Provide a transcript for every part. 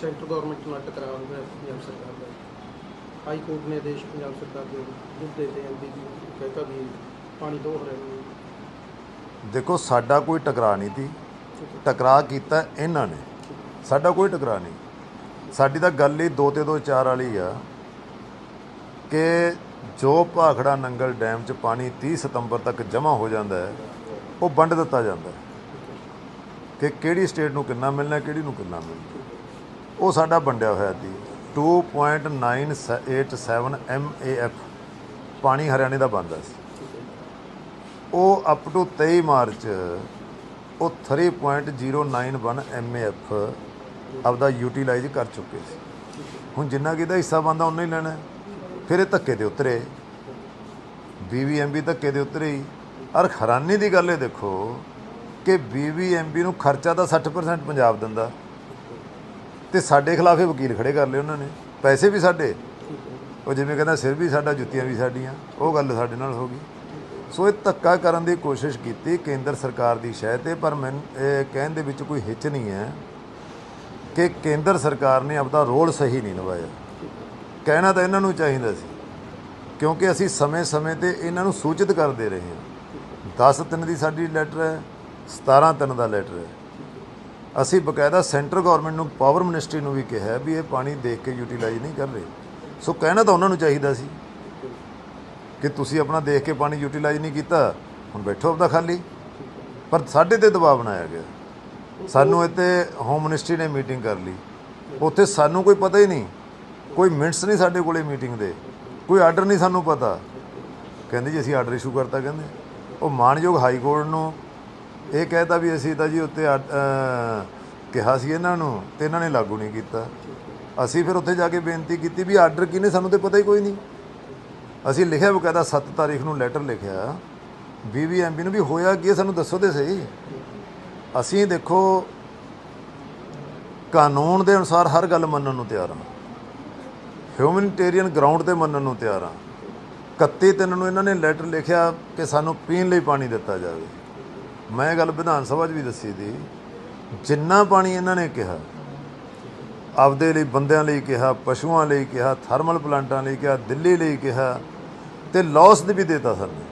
Centre government ਨਾਲ ਟਕਰਾਅ ਹੋਇਆ ਪੰਜਾਬ ਸਰਕਾਰ ਦਾ। ਹਾਈ ਕੋਰਟ ਨੇ ਆਦੇਸ਼ ਪੰਜਾਬ ਸਰਕਾਰ ਦੇ ਮੁੱਦੇ ਤੇ ਐਮਪੀ ਦੀ ਕਹਿਤਾ ਵੀ ਪਾਣੀ ਦੋ ਹਰਿਆਣਾ ਨੂੰ। ਦੇਖੋ, ਸਾਡਾ ਕੋਈ ਟਕਰਾਅ ਨਹੀਂ ਸੀ। ਟਕਰਾਅ ਕੀਤਾ ਇਹਨਾਂ ਨੇ। ਸਾਡਾ ਕੋਈ ਟਕਰਾਅ ਨਹੀਂ। ਸਾਡੀ ਤਾਂ ਗੱਲ ਹੀ ਦੋ ਤੇ ਦੋ ਚਾਰ ਵਾਲੀ ਆ ਕਿ ਜੋ ਭਾਖੜਾ ਨੰਗਲ ਡੈਮ 'ਚ ਪਾਣੀ 30 ਸਤੰਬਰ ਤੱਕ ਜਮ੍ਹਾਂ ਹੋ ਜਾਂਦਾ ਹੈ, ਉਹ ਵੰਡ ਦਿੱਤਾ ਜਾਂਦਾ ਹੈ। ਕਿ ਕਿਹੜੀ ਸਟੇਟ ਨੂੰ ਕਿੰਨਾ ਮਿਲਣਾ, ਕਿਹੜੀ ਨੂੰ ਕਿੰਨਾ ਮਿਲਣਾ। ਉਹ ਸਾਡਾ ਵੰਡਿਆ ਹੋਇਆ ਸੀ 2.987 MAF ਪਾਣੀ ਹਰਿਆਣੇ ਦਾ ਬਣਦਾ ਸੀ ਉਹ ਅਪ ਟੂ 23 ਮਾਰਚ, ਉਹ 3.091 MAF ਆਪਦਾ ਯੂਟਿਲਾਈਜ਼ ਕਰ ਚੁੱਕੇ ਸੀ। ਹੁਣ ਜਿੰਨਾ ਕਿ ਇਹਦਾ ਹਿੱਸਾ ਬੰਦਾ ਉਹਨਾਂ ਹੀ ਲੈਣਾ ਫਿਰ ਇਹ ਧੱਕੇ ਤੇ ਉਤਰੇ। BBMB ਧੱਕੇ ਦੇ ਉਤਰੇ ਹੀ। ਔਰ ਹੈਰਾਨੀ ਦੀ ਗੱਲ ਇਹ ਦੇਖੋ ਕਿ BBMB ਨੂੰ ਖਰਚਾ ਤਾਂ 60% ਪੰਜਾਬ ਦਿੰਦਾ। ਤੇ ਸਾਡੇ ਖਿਲਾਫ ਇਹ ਵਕੀਲ ਖੜੇ ਕਰ ਲਏ ਉਹਨਾਂ ਨੇ। ਪੈਸੇ ਵੀ ਸਾਡੇ। ਉਹ ਜਿਵੇਂ ਕਹਿੰਦਾ, ਸਿਰ ਵੀ ਸਾਡਾ, ਜੁੱਤੀਆਂ ਵੀ ਸਾਡੀਆਂ। ਉਹ ਗੱਲ ਸਾਡੇ ਨਾਲ ਹੋ ਗਈ। ਸੋ ਇਹ ਧੱਕਾ ਕਰਨ ਦੀ ਕੋਸ਼ਿਸ਼ ਕੀਤੀ। ਕੇਂਦਰ ਸਰਕਾਰ ਦੀ ਸ਼ਹਿ ਤੇ, ਪਰ ਮੈਂ ਇਹ ਕਹਿਣ ਦੇ ਵਿੱਚ ਕੋਈ ਹਿੱਚ ਨਹੀਂ ਹੈ ਕਿ ਕੇਂਦਰ ਸਰਕਾਰ ਨੇ ਆਪਦਾ ਰੋਲ ਸਹੀ ਨਹੀਂ ਨਿਭਾਇਆ। ਕਹਿਣਾ ਤਾਂ ਇਹਨਾਂ ਨੂੰ ਚਾਹੀਦਾ ਸੀ, ਕਿਉਂਕਿ ਅਸੀਂ ਸਮੇਂ-ਸਮੇਂ ਤੇ ਇਹਨਾਂ ਨੂੰ ਸੂਚਿਤ ਕਰਦੇ ਰਹੇ ਹਾਂ। 10 ਤਿੰਨ ਦੀ ਸਾਡੀ ਲੈਟਰ ਹੈ 17 ਤਿੰਨ ਦਾ ਲੈਟਰ ਹੈ। ਅਸੀਂ ਬਕਾਇਦਾ ਸੈਂਟਰ ਗਵਰਨਮੈਂਟ ਨੂੰ, ਪਾਵਰ ਮਿਨਿਸਟਰੀ ਨੂੰ ਵੀ ਕਿਹਾ ਵੀ ਇਹ ਪਾਣੀ ਦੇਖ ਕੇ ਯੂਟਿਲਾਈਜ਼ ਨਹੀਂ ਕਰ ਰਹੇ। ਸੋ ਕਹਿਣਾ ਤਾਂ ਉਹਨਾਂ ਨੂੰ ਚਾਹੀਦਾ ਸੀ ਕਿ ਤੁਸੀਂ ਆਪਣਾ ਦੇਖ ਕੇ ਪਾਣੀ ਯੂਟਿਲਾਈਜ਼ ਨਹੀਂ ਕੀਤਾ, ਹੁਣ ਬੈਠੋ ਆਪਦਾ ਖਾਲੀ। ਪਰ ਸਾਡੇ ਤੇ ਦਬਾਅ ਬਣਾਇਆ ਗਿਆ। ਸਾਨੂੰ ਇੱਥੇ ਹੋਮ ਮਿਨਿਸਟਰੀ ਨੇ ਮੀਟਿੰਗ ਕਰ ਲਈ। ਉੱਥੇ ਸਾਨੂੰ ਕੋਈ ਪਤਾ ਹੀ ਨਹੀਂ। ਕੋਈ ਮਿੰਟਸ ਨਹੀਂ ਸਾਡੇ ਕੋਲੇ ਮੀਟਿੰਗ ਦੇ। ਕੋਈ ਆਰਡਰ ਨਹੀਂ ਸਾਨੂੰ ਪਤਾ। ਕਹਿੰਦੇ ਜੀ ਅਸੀਂ ਆਰਡਰ ਇਸ਼ੂ ਕਰਤਾ, ਕਹਿੰਦੇ। ਉਹ ਮਾਨਯੋਗ ਹਾਈ ਕੋਰਟ ਨੂੰ ਇਹ ਕਹਿਤਾ ਵੀ ਅਸੀਂ ਤਾਂ ਜੀ ਉੱਤੇ ਆ- ਕਿਹਾ ਸੀ ਇਹਨਾਂ ਨੂੰ ਤੇ ਇਹਨਾਂ ਨੇ ਲਾਗੂ ਨਹੀਂ ਕੀਤਾ। ਅਸੀਂ ਫਿਰ ਉੱਥੇ ਜਾ ਕੇ ਬੇਨਤੀ ਕੀਤੀ ਵੀ ਆਰਡਰ ਕਿਹਨੇ ਸਾਨੂੰ ਤੇ ਪਤਾ ਹੀ ਕੋਈ ਨਹੀਂ। ਅਸੀਂ ਲਿਖਿਆ ਬਕਾਇਦਾ 7 ਤਾਰੀਖ ਨੂੰ ਲੈਟਰ ਲਿਖਿਆ। ਬੀਬੀਐਮਬੀ ਨੂੰ ਵੀ ਹੋਇਆ ਕੀ ਸਾਨੂੰ ਦੱਸੋ ਤੇ ਸਹੀ। ਅਸੀਂ ਦੇਖੋ, ਕਾਨੂੰਨ ਦੇ ਅਨੁਸਾਰ ਹਰ ਗੱਲ ਮੰਨਣ ਨੂੰ ਤਿਆਰ ਹਾਂ। ਹਿਊਮਨਿਟੇਰੀਅਨ ਗਰਾਊਂਡ ਤੇ ਮੰਨਣ ਨੂੰ ਤਿਆਰ ਹਾਂ। 31 ਤਿੰਨ ਨੂੰ ਇਹਨਾਂ ਨੇ ਲੈਟਰ ਲਿਖਿਆ ਕਿ ਸਾਨੂੰ ਪੀਣ ਲਈ ਪਾਣੀ ਦਿੱਤਾ ਜਾਵੇ। ਮੈਂ ਇਹ ਗੱਲ ਵਿਧਾਨ ਸਭਾ 'ਚ ਵੀ ਦੱਸੀ ਸੀ ਜਿੰਨਾ ਪਾਣੀ ਇਹਨਾਂ ਨੇ ਕਿਹਾ, ਆਪਦੇ ਲਈ, ਬੰਦਿਆਂ ਲਈ ਕਿਹਾ, ਪਸ਼ੂਆਂ ਲਈ ਕਿਹਾ, ਥਰਮਲ ਪਲਾਂਟਾਂ ਲਈ ਕਿਹਾ, ਦਿੱਲੀ ਲਈ ਕਿਹਾ, ਤੇ ਲਾਸ ਦੇ ਵੀ ਦੇਤਾ ਸਾਨੂੰ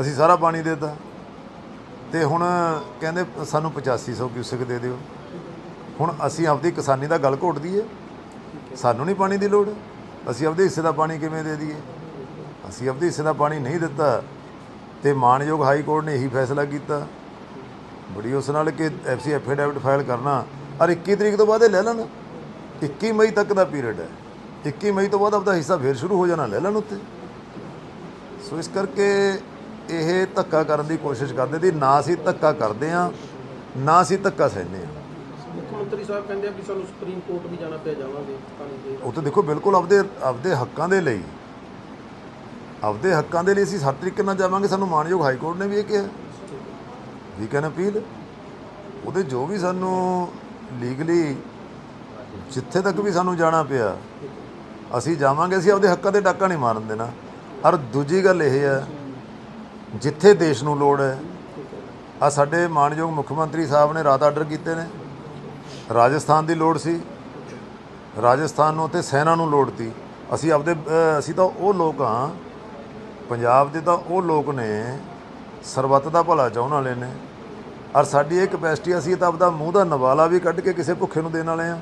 ਅਸੀਂ ਸਾਰਾ ਪਾਣੀ ਦੇਤਾ। ਤੇ ਹੁਣ ਕਹਿੰਦੇ ਸਾਨੂੰ 8500 ਕਿਊਸਿਕ ਦੇ ਦਿਓ। ਹੁਣ ਅਸੀਂ ਆਪਦੀ ਕਿਸਾਨੀ ਦਾ ਗਲ ਘੋਟ ਦਈਏ। ਸਾਨੂੰ ਨਹੀਂ ਪਾਣੀ ਦੀ ਲੋੜ। ਅਸੀਂ ਆਪਦੇ ਹਿੱਸੇ ਦਾ ਪਾਣੀ ਕਿਵੇਂ ਦੇ ਦਈਏ? ਅਸੀਂ ਆਪਦੇ ਹਿੱਸੇ ਦਾ ਪਾਣੀ ਨਹੀਂ ਦਿੱਤਾ। ਤੇ ਮਾਨਯੋਗ ਹਾਈ ਕੋਰਟ ਨੇ ਇਹੀ ਫੈਸਲਾ ਕੀਤਾ। ਬੜੀ ਉਸ ਨਾਲ ਕਿ ਐਫਸੀ ਐਫੀਡੈਵਿਟ ਫਾਈਲ ਕਰਨਾ। ਔਰ 21 ਤਰੀਕ ਤੋਂ ਬਾਅਦ ਇਹ ਲੈ ਲੈਣ। 21 ਮਈ ਤੱਕ ਦਾ ਪੀਰੀਅਡ ਹੈ। 21 ਮਈ ਤੋਂ ਬਾਅਦ ਆਪਦਾ ਹਿੱਸਾ ਫੇਰ ਸ਼ੁਰੂ ਹੋ ਜਾਣਾ ਲੈ ਲੈਣ ਉੱਤੇ ਸੋ ਇਸ ਕਰਕੇ ਇਹ ਧੱਕਾ ਕਰਨ ਦੀ ਕੋਸ਼ਿਸ਼ ਕਰਦੇ ਦੀ ਨਾ ਅਸੀਂ ਧੱਕਾ ਕਰਦੇ ਆ ਨਾ ਅਸੀਂ ਧੱਕਾ ਸਹਿੰਦੇ ਆ ਮੁੱਖ ਮੰਤਰੀ ਸਾਹਿਬ ਕਹਿੰਦੇ ਆ ਵੀ ਸਾਨੂੰ ਸੁਪਰੀਮ ਕੋਰਟ ਵੀ ਜਾਣਾ ਪਿਆ ਜਾਵਾਂਗੇ। ਉਹ ਤਾਂ ਦੇਖੋ ਬਿਲਕੁਲ ਆਪਦੇ ਆਪਦੇ ਹੱਕਾਂ ਦੇ ਲਈ। ਆਪਦੇ ਹੱਕਾਂ ਦੇ ਲਈ ਅਸੀਂ ਹਰ ਤਰੀਕੇ ਨਾਲ ਜਾਵਾਂਗੇ, ਸਾਨੂੰ ਮਾਨਯੋਗ ਹਾਈ ਕੋਰਟ ਨੇ ਵੀ ਇਹ ਕਿਹਾ। We can appeal. ਉਹਦੇ ਜੋ ਵੀ ਸਾਨੂੰ ਲੀਗਲੀ ਜਿੱਥੇ ਤੱਕ ਵੀ ਸਾਨੂੰ ਜਾਣਾ ਪਿਆ, ਅਸੀਂ ਜਾਵਾਂਗੇ, ਅਸੀਂ ਆਪਦੇ ਹੱਕਾਂ ਤੇ ਡਾਕਾ ਨਹੀਂ ਮਾਰਨ ਦੇਣਾ। ਔਰ ਦੂਜੀ ਗੱਲ ਇਹ ਹੈ, ਜਿੱਥੇ ਦੇਸ਼ ਨੂੰ ਲੋੜ ਹੈ, ਆ ਸਾਡੇ ਮਾਨਯੋਗ ਮੁੱਖ ਮੰਤਰੀ ਸਾਹਿਬ ਨੇ ਰਾਤ ਆਰਡਰ ਕੀਤੇ ਨੇ। ਰਾਜਸਥਾਨ ਦੀ ਲੋੜ ਸੀ। ਰਾਜਸਥਾਨ ਨੂੰ ਤੇ ਸੈਨਾ ਨੂੰ ਲੋੜ ਤੀ। ਅਸੀਂ ਆਪਦੇ ਅਸੀਂ ਤਾਂ ਉਹ ਲੋਕ ਹਾਂ ਪੰਜਾਬ ਦੇ ਤਾਂ ਉਹ ਲੋਕ ਨੇ, ਸਰਬੱਤ ਦਾ ਭਲਾ ਚਾਹਣ ਵਾਲੇ ਨੇ। ਔਰ ਸਾਡੀ ਇਹ ਕਪੈਸਿਟੀ ਅਸੀਂ ਤਾਂ ਆਪਦਾ ਮੂੰਹ ਦਾ ਨਵਾਲਾ ਵੀ ਕੱਢ ਕੇ ਕਿਸੇ ਭੁੱਖੇ ਨੂੰ ਦੇਣ ਵਾਲੇ ਆ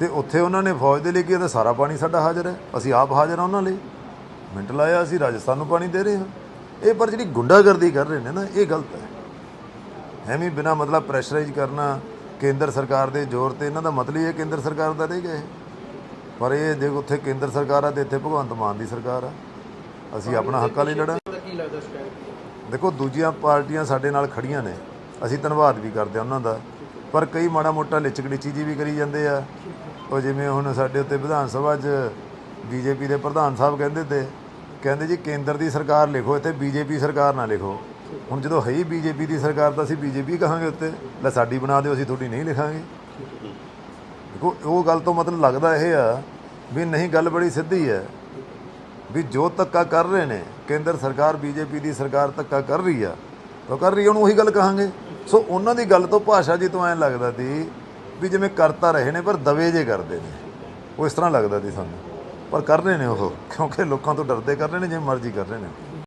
ਤੇ ਉੱਥੇ ਉਹਨਾਂ ਨੇ ਫੌਜ ਦੇ ਲਈ ਕੀ ਤਾਂ ਸਾਰਾ ਪਾਣੀ ਸਾਡਾ ਹਾਜ਼ਰ ਹੈ। ਅਸੀਂ ਆਪ ਹਾਜ਼ਰ ਆ ਉਹਨਾਂ ਲਈ। ਮਿੰਟ ਲਾਇਆ, ਅਸੀਂ ਰਾਜਸਥਾਨ ਨੂੰ ਪਾਣੀ ਦੇ ਰਹੇ ਹਾਂ। ਇਹ ਪਰ ਜਿਹੜੀ ਗੁੰਡਾਗਰਦੀ ਕਰ ਰਹੇ ਨੇ ਨਾ, ਇਹ ਗਲਤ ਹੈ। ਐਵੇਂ ਬਿਨਾ ਮਤਲਬ ਪ੍ਰੈਸ਼ਰਾਈਜ਼ ਕਰਨਾ, ਕੇਂਦਰ ਸਰਕਾਰ ਦੇ ਜ਼ੋਰ ਤੇ, ਇਹਨਾਂ ਦਾ ਮਤਲਬ ਹੀ ਹੈ ਕੇਂਦਰ ਸਰਕਾਰ ਦਾ ਨਹੀਂ ਗਏ ਪਰ ਇਹ ਜੇ ਉੱਥੇ ਕੇਂਦਰ ਸਰਕਾਰ ਆ ਤੇ ਇੱਥੇ ਭਗਵੰਤ ਮਾਨ ਦੀ ਸਰਕਾਰ ਆ। ਅਸੀਂ ਆਪਣਾ ਹੱਕਾਂ ਲਈ ਲੜਾਂ। ਦਾ ਕੀ ਲੱਗਦਾ ਸਟੈਂਡ ਦੇਖੋ ਦੂਜੀਆਂ ਪਾਰਟੀਆਂ ਸਾਡੇ ਨਾਲ ਖੜੀਆਂ ਨੇ। ਅਸੀਂ ਧੰਨਵਾਦ ਵੀ ਕਰਦੇ ਹਾਂ ਉਹਨਾਂ ਦਾ। ਪਰ ਕਈ ਮਾੜਾ ਮੋਟਾ ਲਿਚਕੜੀਚੀ ਜੀ ਵੀ ਕਰੀ ਜਾਂਦੇ ਆ। ਉਹ ਜਿਵੇਂ ਹੁਣ ਸਾਡੇ ਉੱਤੇ ਵਿਧਾਨ ਸਭਾ 'ਚ ਬੀਜੇਪੀ ਦੇ ਪ੍ਰਧਾਨ ਸਾਹਿਬ ਕਹਿੰਦੇ ਤੇ ਕਹਿੰਦੇ ਜੀ ਕੇਂਦਰ ਦੀ ਸਰਕਾਰ ਲਿਖੋ ਇੱਥੇ ਬੀਜੇਪੀ ਸਰਕਾਰ ਨਾ ਲਿਖੋ। ਹੁਣ ਜਦੋਂ ਹੈ ਹੀ ਬੀਜੇਪੀ ਦੀ ਸਰਕਾਰ ਤਾਂ ਅਸੀਂ ਬੀਜੇਪੀ ਕਹਾਂਗੇ ਉੱਤੇ। ਲੈ ਸਾਡੀ ਬਣਾ ਦਿਓ ਅਸੀਂ ਤੁਹਾਡੀ ਨਹੀਂ ਲਿਖਾਂਗੇ। ਦੇਖੋ ਉਹ ਗੱਲ ਤੋਂ ਮਤਲਬ ਲੱਗਦਾ ਇਹ ਆ ਵੀ ਨਹੀਂ ਗੱਲ ਬੜੀ ਸਿੱਧੀ ਹੈ। ਵੀ ਜੋ ਧੱਕਾ ਕਰ ਰਹੇ ਨੇ ਕੇਂਦਰ ਸਰਕਾਰ ਬੀਜੇਪੀ ਦੀ ਸਰਕਾਰ ਧੱਕਾ ਕਰ ਰਹੀ ਆ ਤਾਂ ਕਰ ਰਹੀ ਆ, ਉਹਨੂੰ ਉਹੀ ਗੱਲ ਕਹਾਂਗੇ। ਸੋ ਉਹਨਾਂ ਦੀ ਗੱਲ ਤੋਂ ਭਾਸ਼ਾ ਜੀ ਤੋਂ ਐਂ ਲੱਗਦਾ ਸੀ ਵੀ ਜਿਵੇਂ ਕਰਤਾ ਰਹੇ ਨੇ ਪਰ ਦਵੇ ਜੇ ਕਰਦੇ ਨੇ। ਉਹ ਇਸ ਤਰ੍ਹਾਂ ਲੱਗਦਾ ਸੀ ਸਾਨੂੰ। ਪਰ ਕਰ ਰਹੇ ਨੇ ਉਹ ਕਿਉਂਕਿ ਲੋਕਾਂ ਤੋਂ ਡਰਦੇ ਕਰ ਰਹੇ ਨੇ ਜੇ ਮਰਜ਼ੀ ਕਰ ਰਹੇ ਨੇ।